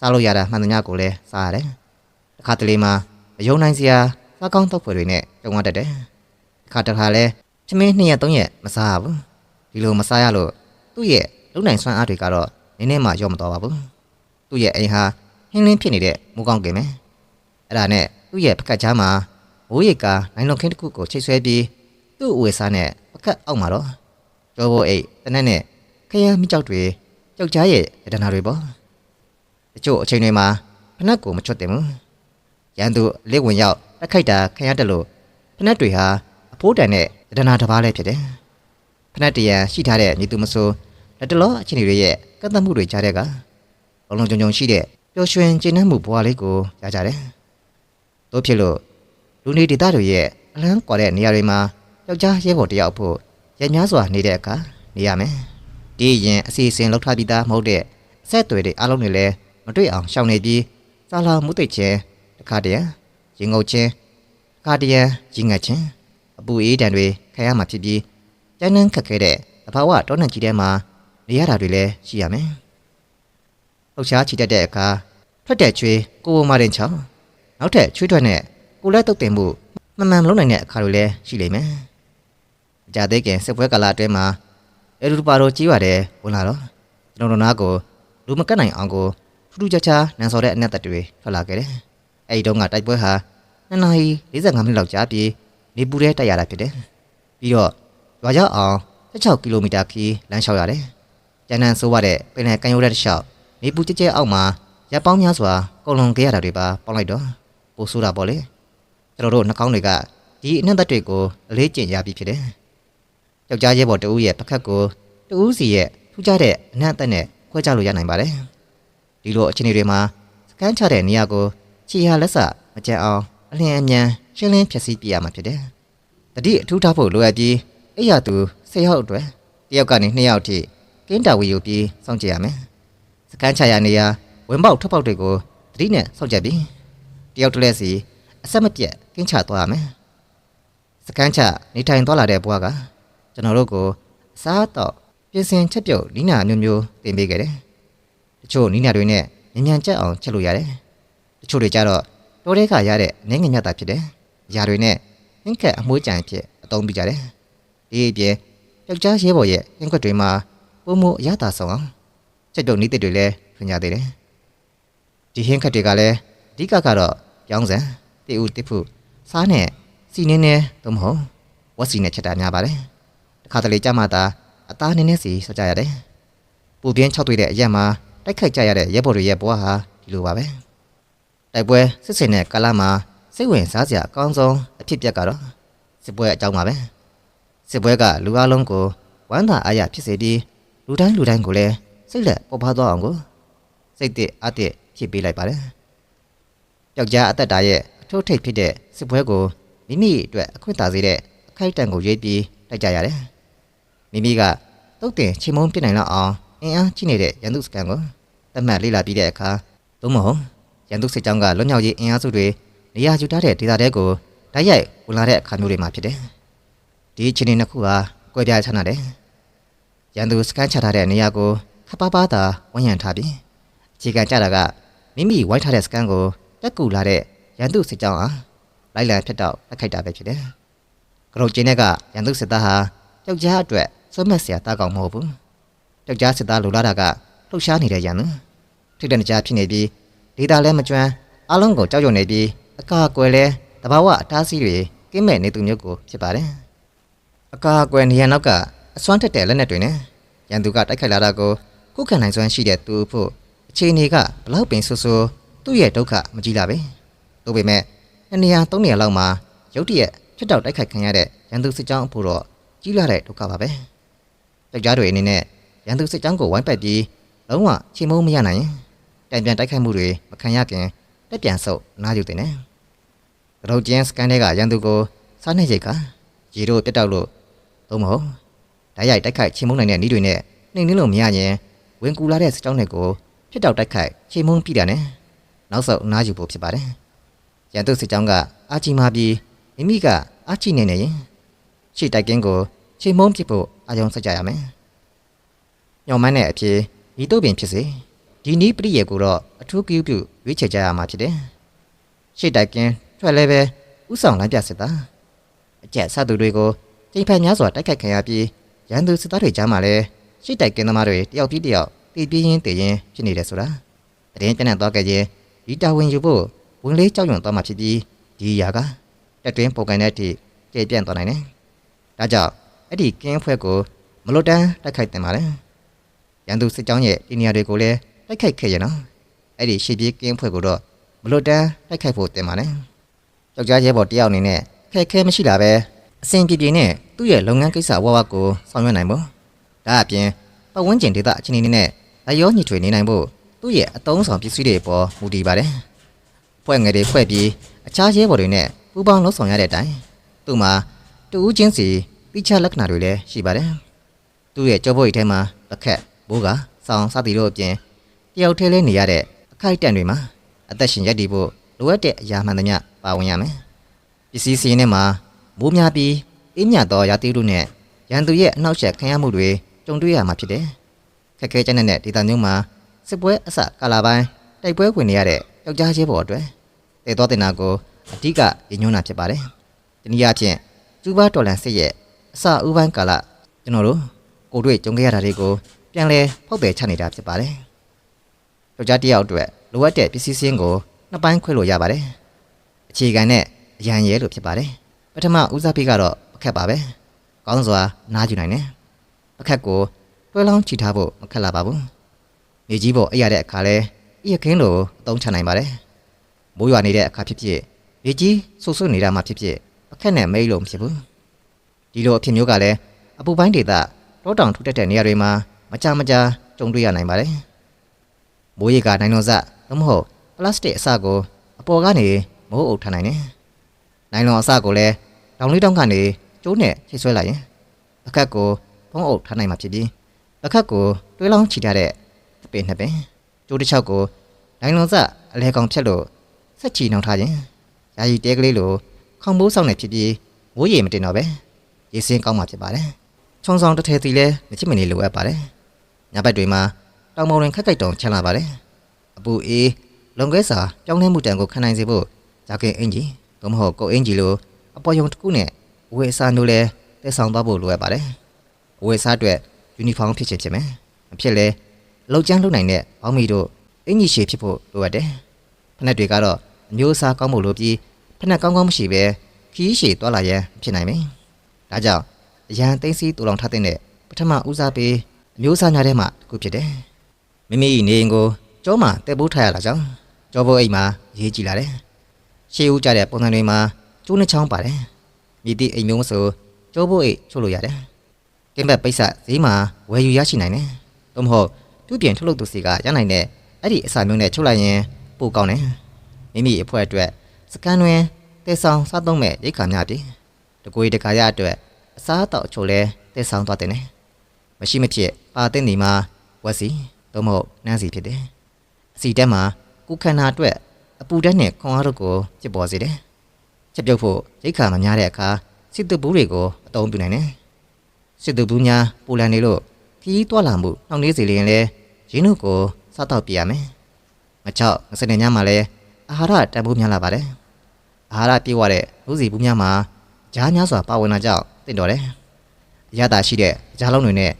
စားလို့ရတာမှန်သမျှကိုလည်းစားရတယ်။တစ်ခါတလေမှာအယုံနိုင်စရာစားကောင်းတော့ဖွယ်တွေနဲ့ကြုံရတတ်တယ်။တစ်ခါတစ်ခါလဲချမင်း2ရက်3ရက်မစားရဘူး။ဒီလိုမစားရလို့သူ့ရဲ့လုံနိုင်စွမ်းအားတွေကတော့နည်းနည်းမှရော့မသွားပါဘူး။သူ့ရဲ့အိမ်ဟာဟင်းလင်းဖြစ်နေတဲ့မူကောင်းကင်ပဲ။ အဲ့ဒါနဲ့သူ့ရဲ့ပကတ်ချားမှာမိုးရိပ်ကနိုင်လုံခင်းတစ်ခုကိုချိတ်ဆွဲပြီးသူ့အဝေစားနဲ့ပကတ်အောက်မှာတော့ကျော်ဘိုးအိတ်တနက်နဲ့ခရမ်းမိကြောက်တွေကြောက်ကြားရဲ့ဒဏ္ဍာတွေပေါ့တချို့အချိန်တွေမှာဖနက်ကိုမချွတ်တယ်ဘူးရန်သူလက်ဝင်ရောက်တက်ခိုက်တာခရမ်းတက်လို့ဖနက်တွေဟာအဖိုးတန်တဲ့ဒဏ္ဍာတစ်ပါးလည်းဖြစ်တယ်ဖနက်တရံရှိထားတဲ့မြေသူမဆိုးလက်တလောအချင်းတွေရဲ့ကန့်သတ်မှုတွေကြားတဲ့ကလုံးလုံးကြုံကြုံရှိတဲ့ပျော်ရွှင်ကျဉ်းနှံ့မှုဘဝလေးကိုရကြတယ် တို့ဖြစ်လို့လူနေဒေသတွေရဲ့အလန်းကွာတဲ့နေရာတွေမှာယောက်ျားရဲဘော်တယောက်ဖို့ရများစွာနေတဲ့အခါနေရမယ်ဒီရင်အစီအစဉ်လောက်ထားပြီးသားမဟုတ်တဲ့အဆက်အသွယ်တွေအားလုံးတွေလည်းမတွေ့အောင်ရှောင်နေပြီးစာလာမှုသိချင်းတခါတည်းရင်ငုတ်ချင်းတခါတည်းရင်ငတ်ချင်းအပူအေးတံတွေခံရမှာဖြစ်ပြီးကျန်းနှန်းခက်ခဲတဲ့သဘာဝတောနှံကြီးထဲမှာနေရတာတွေလည်းရှိရမယ်လှုပ်ရှားချီတက်တဲ့အခါထွက်တဲ့ချွေးကိုဝမတင်ချောင်း နောက်ထပ်ချွေးထွက်နဲ့ကိုလက်တုတ်တင်မှုမမှန်မလုံးနိုင်တဲ့အခါတွေလည်းရှိလိမ့်မယ်အကြသေးခင်စစ်ပွဲကာလအတွင်းမှာအဲရူပါတော်ကြီးရတယ်ဝင်လာတော့ကျွန်တော်တို့နားကိုလူမကတ်နိုင်အောင်ကိုထူးထူးခြားခြားနန်းစော်တဲ့အနက်သက်တွေထွက်လာခဲ့တယ်။အဲဒီတုန်းကတိုက်ပွဲဟာ2နာရီ45မိနစ်လောက်ကြာပြီးနေပူတဲ့တိုက်ရတာဖြစ်တယ်။ပြီးတော့ရွာရောက်အောင်16ကီလိုမီတာခီးလမ်းလျှောက်ရတယ်။ကျန်တန်းဆိုးရတဲ့ပင်လယ်ကန်ရိုးတဲ့တစ်လျှောက်နေပူကြဲကြဲအောက်မှာရပ်ပေါင်းများစွာကုန်လွန်ခဲ့ရတာတွေပါပေါင်းလိုက်တော့ ပိုဆိုးတာပေါ့လေ။ကျွန်တော်တို့နှာခေါင်းတွေကဒီအနက်သက်တွေကိုအလေးကျင့်ရပြီးဖြစ်တယ်။ယောက်ျားရဲဘော်တဦးရဲ့ပကတ်ကိုတူးစီရဲ့ထူးခြားတဲ့အနံ့အသက်နဲ့ခွဲခြားလို့ရနိုင်ပါတယ်ဒီလိုအခြေအနေတွေမှာစကန်ချတဲ့နေရာကိုခြေဟာလက်စမကြက်အောင်အလင်းအမြန်ရှင်းလင်းဖြည့်ဆည်းပြရမှာဖြစ်တယ်တတိအထူးထားဖို့လိုအပ်ပြီးအဲ့ရသူဆေးဟုတ်အတွက်တယောက်ကနေနှစ်ယောက်ထိကင်းတာဝီယူပြီးစောင့်ကြည့်ရမယ်စကန်ချရနေရာဝင်ပေါက်ထွက်ပေါက်တွေကိုတတိနဲ့စောင့်ကြည့်ပြီး တယောက်တစ်လက်စီအဆက်မပြတ်ကင်းချသွားရမယ်စကန်ချနေထိုင်သွားလာတဲ့ဘဝကကျွန်တော်တို့ကိုအစားတော့ပြင်ဆင်ချက်ပြုတ်နီးနာမျိုးမျိုးတင်ပေးခဲ့တယ်တချို့နီးနာတွေနဲ့မြန်မြန်ကြက်အောင်ချက်လို့ရတယ်တချို့တွေကြတော့တိုးတဲ့ကရတဲ့အနေငယ်မြတ်တာဖြစ်တယ်။ຢာတွေနဲ့ဟင်းခက်အမွှေးကြံဖြစ်အသုံးပြကြတယ်။ဒီအပြင်ယောက်ျားရဲဘော်ရဲ့ဟင်းခွက်တွေမှာပုံမှုအရသာဆောင်အောင်ချက်ပြုတ်နည်းသစ်တွေလည်းထွင်ကြသေးတယ်။ဒီဟင်းခက်တွေကလည်းအ ဓိကကတော့ပြောင်းစံတိဥတိဖုစားနဲ့စီနင်းနဲ့သို့မဟုတ်ဝက်စီနဲ့ချက်တာများပါတယ်။တစ်ခါတလေကြမှာတာအသားနည်းနည်းစီဆော့ကြရတယ်။ပူပြင်း၆တွေ့တဲ့အရက်မှာတိုက်ခိုက်ကြရတဲ့ရဲဘော်တွေရဲ့ဘဝဟာဒီလိုပါပဲ။တိုက်ပွဲစစ်စင်တဲ့ကာလမှာစိတ်ဝင်စားစရာအကောင်းဆုံးအဖြစ်အပျက်ကတော့စစ်ပွဲအကြောင်းပါပဲ။စစ်ပွဲကလူအလုံးကိုဝမ်းသာအားရဖြစ်စေပြီးလူတိုင်းလူတိုင်းကိုလည်းစိတ်လက်ပေါ်ပါသွားအောင်ကိုစိတ်တစ်အတစ်ဖြစ်ပေးလိုက်ပါတယ်။ ယောက်ျားအသက်တာရဲ့အထိုးထိပ်ဖြစ်တဲ့စစ်ပွဲကိုမိမိအတွက်အခွင့်အာဏာစေတဲ့အခိုက်အတန့်ကိုရွေးပြီးတိုက်ကြရတယ်။မိမိကတုတ်တင်ချေမုန်းပြစ်နိုင်လောက်အောင်အင်အားကြီးနေတဲ့ရန်သူစကန်ကိုတတ်မှတ်လေ့လာပြီးတဲ့အခါသို့မဟုတ်ရန်သူစစ်ကြောင်းကလွတ်မြောက်ရေးအင်အားစုတွေနေရာယူထားတဲ့ဒေသတဲကိုတိုက်ရိုက်ဝင်လာတဲ့အခါမျိုးတွေမှာဖြစ်တယ်။ဒီအခြေအနေနှစ်ခုဟာကွဲပြားခြားနားတယ်။ရန်သူစကန်ချထားတဲ့နေရာကိုခပ်ပါးပါးသာဝန်ရံထားပြီးအခြေခံကြတာကမိမိဝိုင်းထားတဲ့စကန်ကို တက်ကူလာတဲ့ရန်သူစစ်ကြောင်းဟာလိုက်လံဖြတ်တော့တက်ခိုက်တာပဲဖြစ်တယ်။ကရုတ်ကျင်းတဲ့ကရန်သူစစ်သားဟာယောက်ျားအတွက်စွမ်းမက်စရာတားကောင်းမဟုတ်ဘူး။ယောက်ျားစစ်သားလိုလာတာကလှုပ်ရှားနေတဲ့ရန်သူထိတဲ့ကြားဖြစ်နေပြီးဒေတာလည်းမကျွမ်းအလုံးကိုကြောက်ရွံ့နေပြီးအကာအကွယ်လဲတဘာဝအတားဆီးတွေကင်းမဲ့နေသူမျိုးကိုဖြစ်ပါတယ်အကာအကွယ်နေရနောက်ကအစွမ်းထက်တဲ့လက်နက်တွေနဲ့ရန်သူကတိုက်ခိုက်လာတာကိုခုခံနိုင်စွမ်းရှိတဲ့သူဖို့အခြေအနေကဘလောက်ပင်ဆူဆူ သူ့ရဲ့ဒုက္ခမကြည့်လာပဲဒါပေမဲ့နှစ်နေရာသုံးနေရာလောက်မှာရုတ်တရက်ဖြစ်တော့တိုက်ခိုက်ခံရတဲ့ရန်သူစစ်ကြောင်းအဖို့တော့ကြီးလာတဲ့ဒုက္ခပါပဲတိုက်ကြားတွေအနေနဲ့ရန်သူစစ်ကြောင်းကိုဝိုင်းပတ်ပြီးလုံးဝချိန်မုံမရနိုင်ရင်တံပြန်တိုက်ခိုက်မှုတွေမခံရခင်တက်ပြန်ဆုပ်နားယူတင်တယ်။ရုပ်ကျင်းစကန်တွေကရန်သူကိုစားနေရိတ်ကရေတို့ပြတ်တောက်လို့သုံးမဟုတ်ဓာတ်ရိုက်တိုက်ခိုက်ချိန်မုံနိုင်တဲ့ဤတွေနဲ့နှိမ်နှင်းလို့မရရင်ဝင်ကူလာတဲ့စကြောင်းတွေကိုဖြစ်တောက်တိုက်ခိုက်ချိန်မုံပြတာနဲ့ နောက်ဆုပ်နားယူဖို့ဖြစ်ပါတယ်။ရန်သူစစ်ကြောင်းကအာချီမာပြီးမိမိကအာချီနေနေရင်ရှေ့တိုက်ကင်းကိုချိန်မုံပြဖို့အာရုံစိုက်ကြရမယ်။ညောင်မန်းတဲ့အဖြစ်ဒီတော့ပင်ဖြစ်စေဒီနီးပရိယေကိုတော့အထူးကိပြုရွေးချယ်ကြရမှာဖြစ်တယ်။ရှေ့တိုက်ကင်းထွက်လဲပဲဥဆောင်လိုက်ပြစစ်သားအကျက်ဆသူတွေကိုချိန်ဖက်များစွာတိုက်ခိုက်ခံရပြီးရန်သူစစ်သားတွေကြားမှာလည်းရှေ့တိုက်ကင်းသမားတွေတယောက်ပြီးတယောက်တည်ပြင်းရင်းတည်ရင်ဖြစ်နေတယ်ဆိုတာတရင်ပြန်သွားကြရင် ဒီတာဝန်ယူဖို့ဝင်လေးကြောက်ရွံ့သွားမှာဖြစ်ပြီးဒီຢာကတက်တွင်းပုံကန်တဲ့အထိကျေပြန့်သွားနိုင်တယ်။ဒါကြောင့်အဲ့ဒီကင်းဖွဲ့ကိုမလွတ်တမ်းတိုက်ခိုက်တင်ပါလေ။ရန်သူစစ်ကြောင်းရဲ့ဒီနေရာတွေကိုလည်းတိုက်ခိုက်ခဲ့ရနော်အဲ့ဒီရှေ့ပြေးကင်းဖွဲ့ကိုတော့မလွတ်တမ်းတိုက်ခိုက်ဖို့တင်ပါနဲ့ယောက်ျားရဲဘော်တယောက်အနေနဲ့ခက်ခဲမရှိတာပဲအစဉ်ပြေပြေနဲ့သူ့ရဲ့လုပ်ငန်းကိစ္စဝါဝကိုဆောင်ရွက်နိုင်ဖို့ဒါအပြင်ပတ်ဝန်းကျင်ဒေသအခြေအနေနဲ့အယောညှိထွေနေနိုင်ဖို့ သူ့ရဲ့အတုံးဆောင်ပစ္စည်းတွေပေါ်မူတည်ပါတယ်ဖွဲ့ငယ်တွေဖွဲ့ပြီးအခြားရဲဘော်တွေနဲ့ပူးပေါင်းလှုပ်ဆောင်ရတဲ့အတိုင်းသူ့မှာတူဦးချင်းစီတိကျလက္ခဏာတွေလည်းရှိပါတယ်သူ့ရဲ့ကြောပုတ်အိတ်ထဲမှာတစ်ခက်ဘိုးကစောင်းစသည်တို့အပြင်တယောက်ထဲလဲနေရတဲ့အခိုက်အတန့်တွေမှာအသက်ရှင်ရပ်တည်ဖို့လိုအပ်တဲ့အရာမှန်သမျှပါဝင်ရမယ်။ပစ္စည်းစည်းနဲ့မှာမိုးများပြီးအင်းညသောရာသီတို့နဲ့ရန်သူရဲ့အနောက်ရှက်ခံရမှုတွေကြုံတွေ့ရမှာဖြစ်တယ်။ခက်ခဲကြတဲ့ဒေသမျိုးမှာ စစ်ပွဲအစကာလပိုင်းတိုက်ပွဲဝင်နေရတဲ့ယောက်ျားချင်းပေါ်အတွက်တည်တော်တင်နာကိုအဓိကရညွှန်းတာဖြစ်ပါတယ်။ဒီနည်းအားဖြင့်ကျူးဘာတော်လန်စစ်ရဲ့အစဥပိုင်းကာလကျွန်တော်တို့ကိုတွေ့ကြုံခဲ့ရတာတွေကိုပြန်လဲဖောက်ပယ်ချနေတာဖြစ်ပါတယ်။ယောက်ျားတစ်ယောက်အတွက်လိုအပ်တဲ့ပစ္စည်းစင်းကိုနှစ်ပိုင်းခွဲလို့ရပါတယ်။အခြေခံနဲ့အရန်ရဲလို့ဖြစ်ပါတယ်။ပထမဦးစားပေးကတော့ပခက်ပါပဲ။ကောင်းစွာနားယူနိုင်တယ်။ပခက်ကိုတွဲလောင်းချီထားဖို့မခက်လာပါဘူး။ နေကြီးပေါ်အိပ်ရတဲ့အခါလဲအရခင်းလိုအသုံးချနိုင်ပါတယ်။မိုးရွာနေတဲ့အခါဖြစ်ဖြစ်နေကြီးဆူဆူနေတာမှဖြစ်ဖြစ်ပခက်နဲ့မိတ်လို့မဖြစ်ဘူး။ဒီလိုအဖြစ်မျိုးကလည်းအပူပိုင်းဒေသတောတောင်ထူထပ်တဲ့နေရာတွေမှာမကြာမကြာကြုံတွေ့ရနိုင်ပါတယ်။မိုးရေကနိုင်လွန်စသို့မဟုတ်ပလတ်စတစ်အစကိုအပေါ်ကနေမိုးအုပ်ထားနိုင်တယ်။နိုင်လွန်အစကိုလည်းတောင်လေးတောင်ကနေကျိုးနဲ့ချိတ်ဆွဲလိုက်ရင်အခက်ကိုဖုံးအုပ်ထားနိုင်မှာဖြစ်ပြီးအခက်ကိုတွဲလောင်းချီထားတဲ့ ပင်နှစ်ပင်ကျိုးတစ်ချောက်ကိုနိုင်လွန်စအလဲကောင်ဖြတ်လို့ဆက်ချီနှောင်ထားခြင်းယာယီတဲကလေးလိုခေါင်မိုးဆောင်နေဖြစ်ပြီးမိုးရေမတင်တော့ပဲရေစင်းကောင်းမှဖြစ်ပါတယ်။ချုံဆောင်တစ်ထည်စီလဲမချစ်မနေလိုအပ်ပါတယ်။ညဘက်တွေမှာတောင်ပေါ်တွင်ခက်ခိုက်တုံချမ်းလာပါတယ်။အပူအေးလုံခဲစာပြောင်းလဲမှုတန်ကိုခံနိုင်စေဖို့ဂျာကင်အင်ဂျီသို့မဟုတ်ကိုယ်အင်ဂျီလိုအပေါ်ယုံတစ်ခုနဲ့ဝေစာနိုးလဲတက်ဆောင်သွားဖို့လိုအပ်ပါတယ်။ဝေစာအတွက်ယူနီဖောင်းဖြစ်ချင်ဖြစ်မယ်။မဖြစ်လဲ အလောက်ကျန်းလုပ်နိုင်တဲ့ဘောင်းမီတို့အင်ဂျီရှည်ဖြစ်ဖို့လိုအပ်တယ်။ဖက်နှက်တွေကတော့အမျိုးအစားကောင်းဖို့လိုပြီးဖက်နှက်ကောင်းကောင်းမရှိပဲခီးရှည်သွားလာရန်ဖြစ်နိုင်မယ်။ဒါကြောင့်အရန်သိမ်းစီတူလောင်ထားတဲ့ပထမဦးစားပေးအမျိုးအစားများထဲမှာတစ်ခုဖြစ်တယ်။မိမိနေရင်ကိုကျောမှာတက်ပိုးထားရတာကြောင့်ကျောဘိုးအိမ်မှာရေးကြည့်လာတယ်။ရှေးဦးကြတဲ့ပုံစံတွေမှာကျိုးနှချောင်းပါတယ်။မြည်သည့်အိမ်မျိုးမဆိုကျောဘိုးအိတ်ချို့လို့ရတယ်။ကင်းဘက်ပိတ်ဆက်ဈေးမှာဝယ်ယူရရှိနိုင်တယ်။သို့မဟုတ် သူ့ပြင်ထုတ်လုပ်သူစီကရနိုင်တဲ့အဲ့ဒီအစာမျိုးနဲ့ချုပ်လိုက်ရင်ပိုကောင်းတယ်။မိမိအဖွဲအတွက်စကန်တွင်တေဆောင်စားသုံးမဲ့ရိတ်ခါများပြီ။တကွေတခါရအတွက်အစားအသောက်အချို့လဲတေဆောင်သွားတယ်။မရှိမဖြစ်ပါတဲ့နေမှာဝက်စီသို့မဟုတ်နန်းစီဖြစ်တယ်။အစီတက်မှာကုခန္ဓာအတွက်အပူဓာတ်နဲ့ခွန်အားတို့ကိုဖြစ်ပေါ်စေတယ်။ချက်ပြုတ်ဖို့ရိတ်ခါမများတဲ့အခါစစ်တုဘူးတွေကိုအသုံးပြုနိုင်တယ်။စစ်တုဘူးများပူလန်နေလို့ခီးတွာလာမှုနှောင့်နှေးစေလျင်လဲ ရင်းတို့ကိုစားတော့ပြရမယ်။မချောက်ငစနေညမှာလဲအာဟာရတန်ဖိုးများလာပါတယ်။အာဟာရပြေဝတဲ့လူစီဘူးများမှာကြားများစွာပါဝင်လာကြောင့်တင့်တော်တယ်။အရသာရှိတဲ့ကြားလုံးတွေနဲ့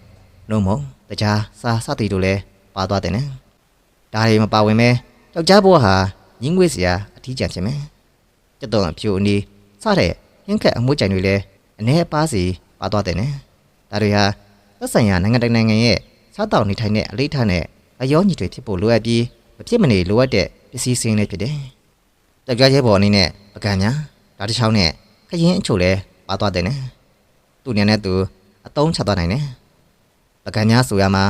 နှုံမုံတကြားစားစသည်တို့လည်းပါသွားတယ်နော်။ဒါတွေမပါဝင်မဲယောက်ျားဘဝဟာရင်းငွေ့စရာအထီးကျန်ဖြစ်မယ်။ကြက်တော်အဖြူအနီးစတဲ့ဟင်းခက်အမွှေးကြိုင်တွေလည်းအနေအပါးစီပါသွားတယ်နော်။ဒါတွေဟာသက်ဆိုင်ရာနိုင်ငံတိုင်းနိုင်ငံရဲ့ စားတောက်နေထိုင်တဲ့အလေးထားနဲ့အယောညီတွေဖြစ်ဖို့လိုအပ်ပြီးမဖြစ်မနေလိုအပ်တဲ့ပစ္စည်းစင်းလေးဖြစ်တယ်။ယောက်ျားရဲဘော်အနေနဲ့ပကံညာဒါတစ်ချောင်းနဲ့ခရင်အချို့လည်းပါသွားတယ်နော်။သူ့ညနဲ့သူအတုံးချသွားနိုင်တယ်။ပကံညာဆိုရမှာ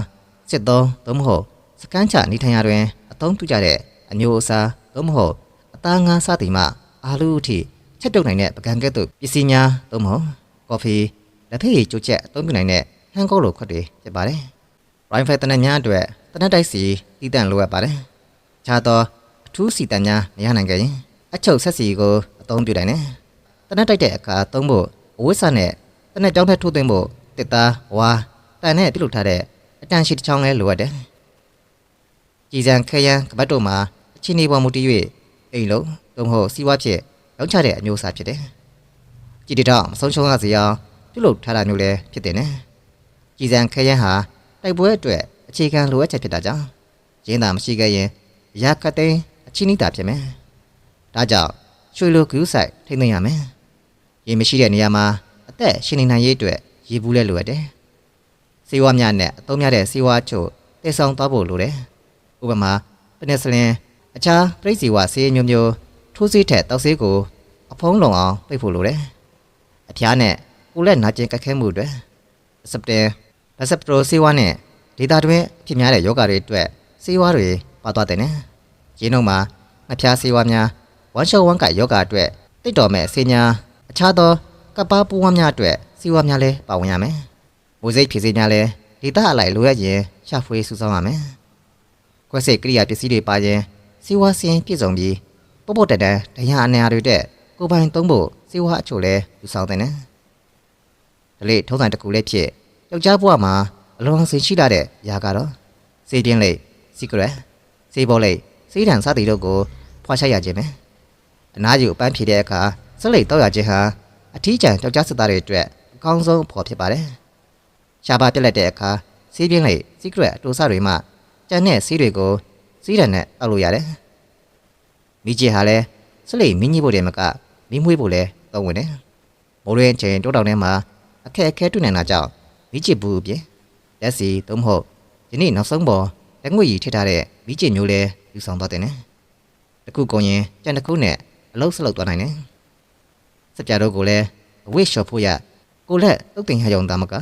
စစ်သုံးသို့မဟုတ်စကန်းချနေထိုင်ရာတွင်အသုံးပြုကြတဲ့အမျိုးအစားသို့မဟုတ်အသားငါးစားသည်မှအာလူအထိချက်တုပ်နိုင်တဲ့ပကံကဲ့သို့ပစ္စည်းများသို့မဟုတ်ကော်ဖီလက်ဖက်ရည်ကျုပ်ချက်အသုံးပြုနိုင်တဲ့ဟန်ကောလိုခွက်တွေဖြစ်ပါတယ်။ Rifle တနက်များအတွက်တနက်တိုက်စီတည်တံ့လိုအပ်ပါတယ်။ခြားသောအထူးစီတံများမရနိုင်ကြရင်အချုပ်ဆက်စီကိုအသုံးပြုနိုင်တယ်။တနက်တိုက်တဲ့အခါသုံးဖို့အဝိဆနဲ့တနက်ကြောင်းထက်ထိုးသွင်းဖို့တစ်သားဝါတန်နဲ့ပြုလုပ်ထားတဲ့အတန်ရှိတစ်ချောင်းလဲလိုအပ်တယ်။ကြည်စံခဲယမ်းကပတ်တို့မှာအချင်းနေပေါ်မူတည်၍အိမ်လုံးသို့မဟုတ်စီးပွားဖြစ်ရောင်းချတဲ့အမျိုးအစားဖြစ်တယ်။ကြည်တတော့မဆုံးရှုံးရစေအောင်ပြုလုပ်ထားတာမျိုးလည်းဖြစ်တယ်နော်။ကြည်စံခဲယမ်းဟာ တိုက်ပွဲအတွက်အခြေခံလိုအပ်ချက်ဖြစ်တာကြောင့်ရင်းသာမရှိခဲ့ရင်ရာကတိန်အချင်းနိတာဖြစ်မယ်။ဒါကြောင့်ရွှေလိုဂရုစိုက်ထိမ့်သိမ်းရမယ်။ရေမရှိတဲ့နေရာမှာအသက်ရှင်နေနိုင်ရေးအတွက်ရေဘူးလဲလိုအပ်တယ်။စေဝါများနဲ့အသုံးများတဲ့စေဝါချို့တည်ဆောင်သွားဖို့လိုတယ်။ဥပမာပနစ်စလင်အခြားပြိစီဝဆေးမျိုးမျိုးထိုးဆေးထက်တောက်ဆေးကိုအဖုံးလုံအောင်ပိတ်ဖို့လိုတယ်။အဖျားနဲ့ကိုလက်နာကျင်ကက်ခဲမှုတွေစပတင် ဘဆက်ပရိုဆေးဝါနဲ့ဒေတာတွင်ဖြစ်များတဲ့ယောဂတွေအတွက်ဆေးဝါးတွေပါသွားတယ်နော်။ရင်းနှုံမှာငဖျားဆေးဝါးများဝမ်ရှောဝမ်ကယောဂအတွက်တိတ်တော်မဲ့ဆေးများအခြားသောကပ္ပပူဝမ်းများအတွက်ဆေးဝါးများလည်းပါဝင်ရမယ်။မိုးစိတ်ဖြည့်ဆေးများလည်းဒေတာအလိုက်လိုရရင်ရှာဖွေစုဆောင်းရမယ်။ခွဲစိတ်ကိရိယာပစ္စည်းတွေပါရင်ဆေးဝါးစင်ပြည့်စုံပြီးပုတ်ပုတ်တက်တန်းတရားအနာတွေတဲ့ကိုပိုင်သုံးဖို့ဆေးဝါးအချို့လည်းယူဆောင်တယ်နော်။ဒါလေထုံးစံတစ်ခုလည်းဖြစ် ယောက်ျားဘဝမှာအလွန်ဆင်ရှိလာတဲ့ຢာကတော့စေးတင်းလိတ်စီကရက်စေးဘောလိတ်စေးတံစသည်တို့ကိုဖွာချရခြင်းပဲအနားယူအပန်းဖြေတဲ့အခါစက်လိတ်တောက်ရခြင်းဟာအထီးကျန်ကြောက်ကြစစ်သားတွေအတွက်အကောင်းဆုံးဖော်ဖြစ်ပါတယ်ရှားပါပြက်လက်တဲ့အခါစေးပြင်းလိတ်စီကရက်အတူစတွေမှကြံတဲ့စေးတွေကိုစေးတံနဲ့တောက်လို့ရတယ်မိကြီးဟာလည်းစက်လိတ်မင်းကြီးဖို့တည်းမကမင်းမွေးဖို့လည်းသုံးဝင်တယ်မိုးရင်းချိန်တိုးတောင်ထဲမှာအခက်အခဲတွေ့နေတာကြောင့် မိချစ်ဘူးပြင်လက်စီသို့မဟုတ်ယနေ့နောက်ဆုံးပေါ်လက်ငွေကြီးထည့်ထားတဲ့မိချစ်မျိုးလဲယူဆောင်သွားတယ်နော်တခုကုန်ရင်ကြံတစ်ခုနဲ့အလုံးစလုတ်သွားနိုင်တယ်စကြတို့ကိုလည်းအဝိရှော်ဖို့ရကိုလက်တုတ်တင်ဟယုံသားမက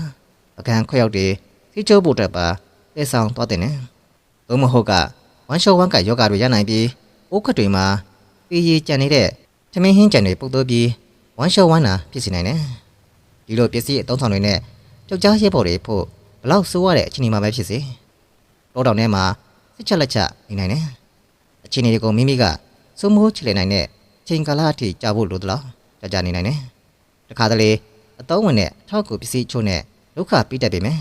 အကန်ခွက်ရောက်တွေစီချိုးဖို့အတွက်ပါတည်ဆောင်သွားတဲ့နဲ့သို့မဟုတ်ကဝမ်ရှောဝမ်ကယောဂတွေရနိုင်ပြီးအိုးခတ်တွေမှာပြေးရကြံနေတဲ့သမင်းဟင်းကြံတွေပုတ်သွပြီးဝမ်ရှောဝမ်နာဖြစ်စီနိုင်တယ်ဒီလိုပစ္စည်းအသုံးဆောင်တွေနဲ့ ကြောက်ကြားရဲဘော်တွေဖို့ဘလောက်ဆိုးရတဲ့အခြေအနေမှာပဲဖြစ်စေတောတောင်ထဲမှာစစ်ချက်လက်ချက်နေနိုင်တယ်အခြေအနေတွေကိုမိမိကစိုးမိုးချလေနိုင်တဲ့ချိန်ကာလအထိကြာဖို့လိုသလားကြာကြာနေနိုင်တယ်တခါတလေအသုံးဝင်တဲ့အထောက်အကူပစ္စည်းချို့နဲ့ဒုက္ခပြီးတတ်ပေမယ်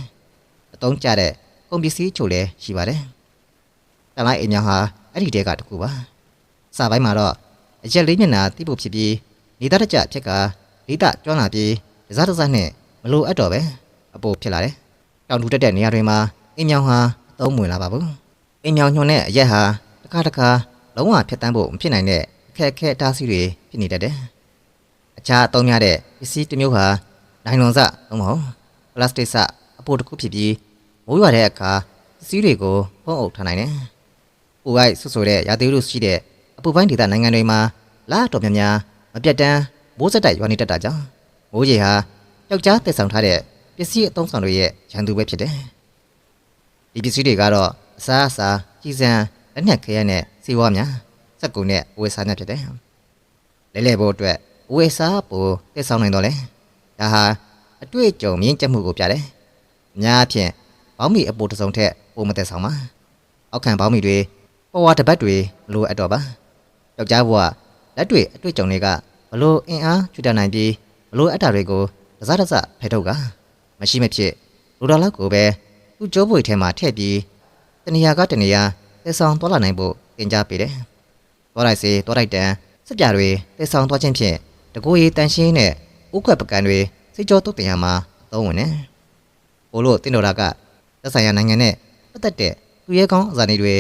အသုံးကျတဲ့ကုန်ပစ္စည်းချို့လည်းရှိပါတယ်တလိုက်အိမ်များဟာအဲ့ဒီတဲကတကူပါစာပိုင်းမှာတော့အရက်လေးမျက်နှာတိဖို့ဖြစ်ပြီးနေသားတကြဖြစ်ကဒိတာကျွမ်းလာပြီးဒစားဒစားနဲ့မလိုအပ်တော့ပဲ အပိုဖြစ်လာတယ်တောင်ထူတက်တဲ့နေရာတွေမှာအိမ်မြောင်ဟာအသုံးဝင်လာပါဘူးအိမ်မြောင်ညွန်တဲ့အရက်ဟာတစ်ခါတစ်ခါလုံးဝဖြတ်တန်းဖို့မဖြစ်နိုင်တဲ့အခက်အခဲအတားဆီးတွေဖြစ်နေတတ်တယ်အခြားအသုံးများတဲ့ပစ္စည်းတစ်မျိုးဟာနိုင်လွန်စသို့မဟုတ်ပလတ်စတစ်စအပိုတစ်ခုဖြစ်ပြီးမိုးရွာတဲ့အခါပစ္စည်းတွေကိုဖုံးအုပ်ထားနိုင်တယ်ပူအိုက်ဆွဆိုတဲ့ရာသီဥတုရှိတဲ့အပူပိုင်းဒေသနိုင်ငံတွေမှာလာတော်များများမပြတ်တမ်းမိုးစက်တိုက်ရွာနေတတ်တာကြောင့်မိုးရေဟာယောက်ျားတက်ဆောင်ထားတဲ့ ပစ္စည်းအသုံးဆောင်တွေရဲ့ရန်သူပဲဖြစ်တယ်ဒီပစ္စည်းတွေကတော့အစားအစာကြီးစံလက်နက်ခဲရနဲ့စီဝါများစက်ကူနဲ့ဝေစားများဖြစ်တယ်လဲလဲဖို့အတွက်ဝေစားပိုတက်ဆောင်နိုင်တော့လေဒါဟာအတွေ့အကြုံမြင့်ကျက်မှုကိုပြတယ်အများအဖြစ်ဘောင်းမီအပိုတစ်စုံထက်ပိုမတက်ဆောင်ပါအောက်ခံဘောင်းမီတွေပေါ်ဝါတပတ်တွေမလိုအပ်တော့ပါယောက်ျားဘဝလက်တွေအတွေ့အကြုံတွေကဘလို့အင်အားချွတ်တနိုင်ပြီးဘလို့အတ္တတွေကိုတစားတစဖယ်ထုတ်က မရှိမဖြစ်လူတော်လောက်ကိုပဲသူ့ကြိုးပွေထဲမှာထည့်ပြီးတနေရာကတနေရာတက်ဆောင်သွားလာနိုင်ဖို့တင် जा ပေးတယ်။သွားလိုက်စေသွားလိုက်တန်စက်ပြတွေတက်ဆောင်သွားခြင်းဖြင့်တကိုယ်ရည်တန်ရှင်းတဲ့ဥက္ကပကံတွေစိတ်ကြောတုတ်တင်ရမှာအသုံးဝင်တယ်။ဘို့လို့တင်တော်တာကသက်ဆိုင်ရာနိုင်ငံနဲ့ပတ်သက်တဲ့သူရဲကောင်းအစာနေတွေ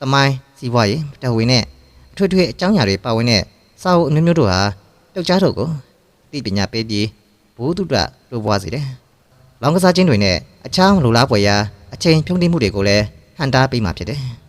တမိုင်းစီးပွားရေးတဝင်းနဲ့အထွေထွေအကြောင်းအရာတွေပါဝင်တဲ့စာအုပ်အမျိုးမျိုးတို့ဟာယောက်ျားတို့ကိုသိပညာပေးပြီးဘိုးတုဒ္ဒလိုပွားစေတယ်။ လောင်ကစားခြင်းတွေနဲ့အခြားမလိုလားပွေရာအချိန်ဖြုံးတိမှုတွေကိုလည်းဟန်တားပေးမှာဖြစ်တယ်။